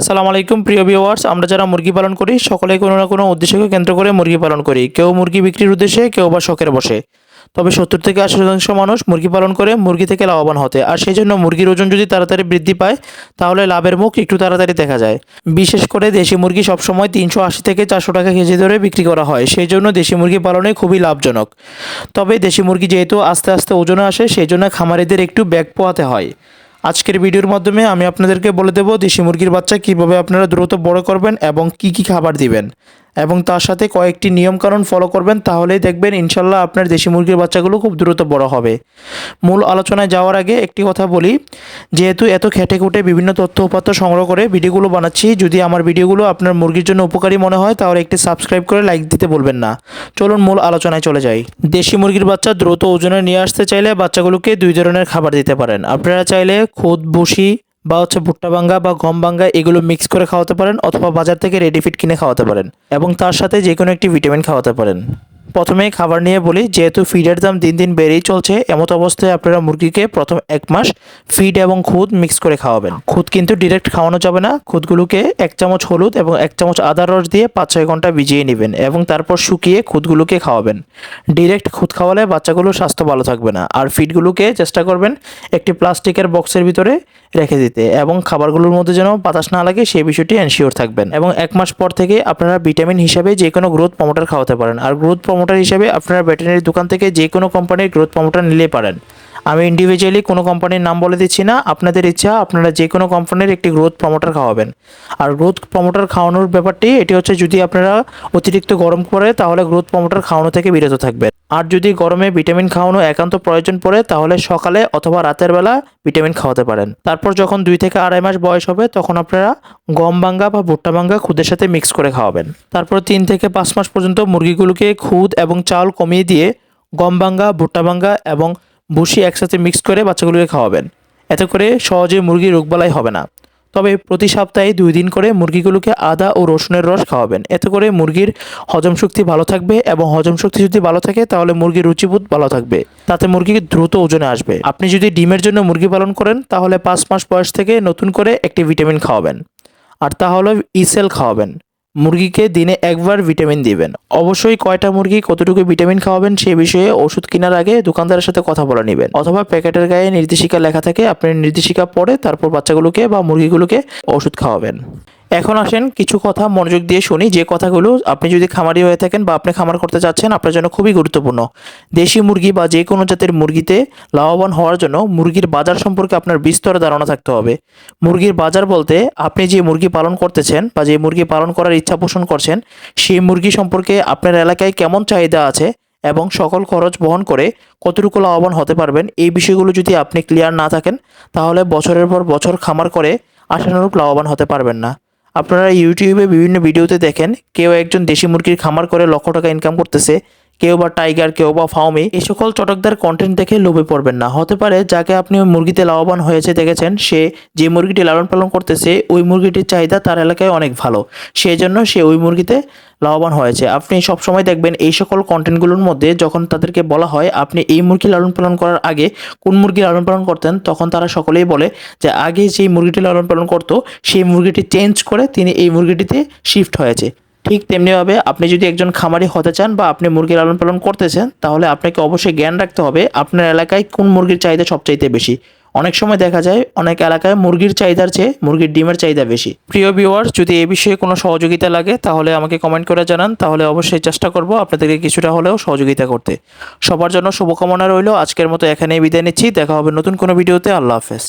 আসসালামু আলাইকুম, প্রিয় ভিউয়ার্স আমরা যারা মুরগি পালন করি সকলে কোনো না কোনো উদ্দেশ্যকে কেন্দ্র করে মুরগি পালন করি। কেউ মুরগি বিক্রির উদ্দেশ্যে, কেউ বা শখের বসে। তবে সত্তর থেকে আশি শতাংশ মানুষ মুরগি পালন করে মুরগি থেকে লাভবান হতে। আর সেই জন্য মুরগির ওজন যদি তাড়াতাড়ি বৃদ্ধি পায়, তাহলে লাভের মুখ একটু তাড়াতাড়ি দেখা যায়। বিশেষ করে দেশি মুরগি সবসময় তিনশো আশি থেকে চারশো টাকা কেজি ধরে বিক্রি করা হয়। সেই জন্য দেশি মুরগি পালনে খুবই লাভজনক। তবে দেশি মুরগি যেহেতু আস্তে আস্তে ওজনে আসে, সেই জন্য খামারিদের একটু ব্যাগ পোয়াতে হয়। আজকের ভিডিওর মাধ্যমে আমি আপনাদেরকে বলে দেবো দেশি মুরগির বাচ্চা কীভাবে আপনারা দ্রুত বড় করবেন এবং কি কি খাবার দিবেন। এবং তার সাথে কয়েকটি নিয়মকানুন ফলো করবেন, তাহলেই দেখবেন ইনশাল্লাহ আপনার দেশি মুরগির বাচ্চাগুলো খুব দ্রুত বড় হবে। মূল আলোচনায় যাওয়ার আগে একটি কথা বলি, যেহেতু এত খেটে খুঁটে বিভিন্ন তথ্য উপাত্ত সংগ্রহ করে ভিডিওগুলো বানাচ্ছি, যদি আমার ভিডিওগুলো আপনার মুরগির জন্য উপকারী মনে হয়, তাহলে একটি সাবস্ক্রাইব করে লাইক দিতে বলবেন না। চলুন মূল আলোচনায় চলে যাই। দেশি মুরগির বাচ্চা দ্রুত ওজনে নিয়ে আসতে চাইলে বাচ্চাগুলোকে দুই ধরনের খাবার দিতে পারেন। আপনারা চাইলে খুদ, ভুসি বা হচ্ছে ভুট্টা ভাঙ্গা বা গম ভাঙ্গা এগুলো মিক্স করে খাওয়াতে পারেন অথবা বাজার থেকে রেডিফিট কিনে খাওয়াতে পারেন এবং তার সাথে যে কোনো একটি ভিটামিন খাওয়াতে পারেন। প্রথমে খাবার নিয়ে বলি, যেহেতু ফিডের দাম দিন দিন বেড়েই চলছে, এমত অবস্থায় আপনারা মুরগিকে প্রথম এক মাস ফিড এবং খুদ মিক্স করে খাওয়াবেন। খুদ কিন্তু ডিরেক্ট খাওয়ানো যাবে না, খুদগুলোকে এক চামচ হলুদ এবং এক চামচ আদার রস দিয়ে পাঁচ ছয় ঘণ্টা ভিজিয়ে নেবেন এবং তারপর শুকিয়ে খুদগুলোকে খাওয়াবেন। ডিরেক্ট খুদ খাওয়ালে বাচ্চাগুলোর স্বাস্থ্য ভালো থাকবে না, আর ফিডগুলোকে চেষ্টা করবেন একটি প্লাস্টিকের বক্সের ভিতরে রেখে দিতে এবং খাবারগুলোর মধ্যে যেন বাতাস না লাগে, সেই বিষয়টি এনশিওর থাকবেন। এবং এক মাস পর থেকে আপনারা ভিটামিন হিসাবে যে কোনো গ্রোথ প্রমোটার খাওয়াতে পারেন, আর গ্রোথ প্রমোটার হিসাবে আপনারা ব্যাটারির দোকান থেকে যে কোনো কোম্পানির গ্রোথ প্রমোটার নিলে পারেন। আমি ইন্ডিভিজুয়ালি কোনো কোম্পানির নাম বলে দিচ্ছি না। আপনাদের ইচ্ছা, আপনারা যে কোনো কোম্পানির একটি গ্রোথ প্রমোটার খাওয়াবেন। আর গ্রোথ প্রমোটার খাওয়ানোর ব্যাপারটি, এটি হচ্ছে যদি আপনারা অতিরিক্ত গরম পড়ে, তাহলে গ্রোথ প্রমোটার খাওয়ানো থেকে বিরত থাকবেন। আর যদি গরমে ভিটামিন খাওয়ানো একান্ত প্রয়োজন পড়ে, তাহলে সকালে অথবা রাতের বেলা ভিটামিন খাওয়াতে পারেন। তারপর যখন দুই থেকে আড়াই মাস বয়স হবে, তখন আপনারা গম ভাঙ্গা বা ভুট্টা ভাঙ্গা খুদের সাথে মিক্স করে খাওয়াবেন। তারপর তিন থেকে পাঁচ মাস পর্যন্ত মুরগিগুলোকে খুদ এবং চাল কমিয়ে দিয়ে গম ভাঙ্গা, ভুট্টা ভাঙ্গা এবং ভুসি একসাথে মিক্স করে বাচ্চাগুলোকে খাওয়াবেন। এতে করে সহজে মুরগির রোগবালাই হবে না। তবে প্রতি সপ্তাহে দুই দিন করে মুরগিগুলোকে আদা ও রসুনের রস খাওয়াবেন। এতে করে মুরগির হজম শক্তি ভালো থাকবে এবং হজম শক্তি যদি ভালো থাকে, তাহলে মুরগির রুচিবোধ ভালো থাকবে। তাতে মুরগি দ্রুত ওজনে আসবে। আপনি যদি ডিমের জন্য মুরগি পালন করেন, তাহলে পাঁচ মাস বয়স থেকে নতুন করে একটি ভিটামিন খাওয়াবেন। আর তা হলো ইসেল খাওয়াবেন। মুরগিকে দিনে একবার ভিটামিন দিবেন। অবশ্যই কয়টা মুরগি কতটুকু ভিটামিন খাওয়াবেন সে বিষয়ে ওষুধ কেনার আগে দোকানদারের সাথে কথা বলে নেবেন। অথবা প্যাকেটের গায়ে নির্দেশিকা লেখা থাকে, আপনি নির্দেশিকা পড়ে তারপর বাচ্চাগুলোকে বা মুরগিগুলোকে ওষুধ খাওয়াবেন। এখন আসেন, কিছু কথা মনোযোগ দিয়ে শুনি। যে কথাগুলো আপনি যদি খামারি হয়ে থাকেন বা আপনি খামার করতে চাচ্ছেন, আপনার জন্য খুবই গুরুত্বপূর্ণ। দেশি মুরগি বা যে কোনো জাতের মুরগিতে লাভবান হওয়ার জন্য মুরগির বাজার সম্পর্কে আপনার বিস্তর ধারণা থাকতে হবে। মুরগির বাজার বলতে আপনি যে মুরগি পালন করতেছেন বা যে মুরগি পালন করার ইচ্ছা পোষণ করছেন, সেই মুরগি সম্পর্কে আপনার এলাকায় কেমন চাহিদা আছে এবং সকল খরচ বহন করে কতটুকু লাভবান হতে পারবেন, এই বিষয়গুলো যদি আপনি ক্লিয়ার না থাকেন, তাহলে বছরের পর বছর খামার করে আশানুরূপ লাভবান হতে পারবেন না। আপনারা ইউটিউবে বিভিন্ন ভিডিওতে দেখেন কেউ একজন দেশি মুরগির খামার করে লক্ষ টাকা ইনকাম করতেছে কেউ বা টাইগার কেউ বা ফাউমি এই সকল চটকদার কন্টেন্ট দেখে লোভে পড়বেন না। হতে পারে যাকে আপনি মুরগিতে লাভবান হয়েছে দেখেছেন, সে যে মুরগিটি লালন পালন করতেছে, ওই মুরগিটির চাহিদা তার এলাকায় অনেক ভালো। সেই জন্য সে ওই মুরগিতে লাভবান হয়েছে। আপনি সবসময় দেখবেন এই সকল কন্টেন্টগুলোর মধ্যে যখন তাদেরকে বলা হয়, আপনি এই মুরগি লালন পালন করার আগে কোন মুরগি লালন পালন করতেন, তখন তারা সকলেই বলে যে আগে যেই মুরগিটি লালন পালন করতো, সেই মুরগিটি চেঞ্জ করে তিনি এই মুরগিটিতে শিফট হয়েছে। ঠিক তেমনিভাবে আপনি যদি একজন খামারি হতে চান বা আপনি মুরগি লালন পালন করতেছেন, তাহলে আপনাকে অবশ্যই জ্ঞান রাখতে হবে আপনার এলাকায় কোন মুরগির চাহিদা সবচাইতে বেশি। অনেক সময় দেখা যায় অনেক এলাকায় মুরগির চাহিদার চেয়ে মুরগির ডিমের চাহিদা বেশি। প্রিয় ভিউয়ার্স যদি এ বিষয়ে কোনো সহযোগিতা লাগে, তাহলে আমাকে কমেন্ট করে জানান। তাহলে অবশ্যই চেষ্টা করব আপনাদেরকে কিছুটা হলেও সহযোগিতা করতে। সবার জন্য শুভকামনা রইল। আজকের মতো এখানেই বিদায় নিচ্ছি। দেখা হবে নতুন কোনো ভিডিওতে আল্লাহ হাফেজ।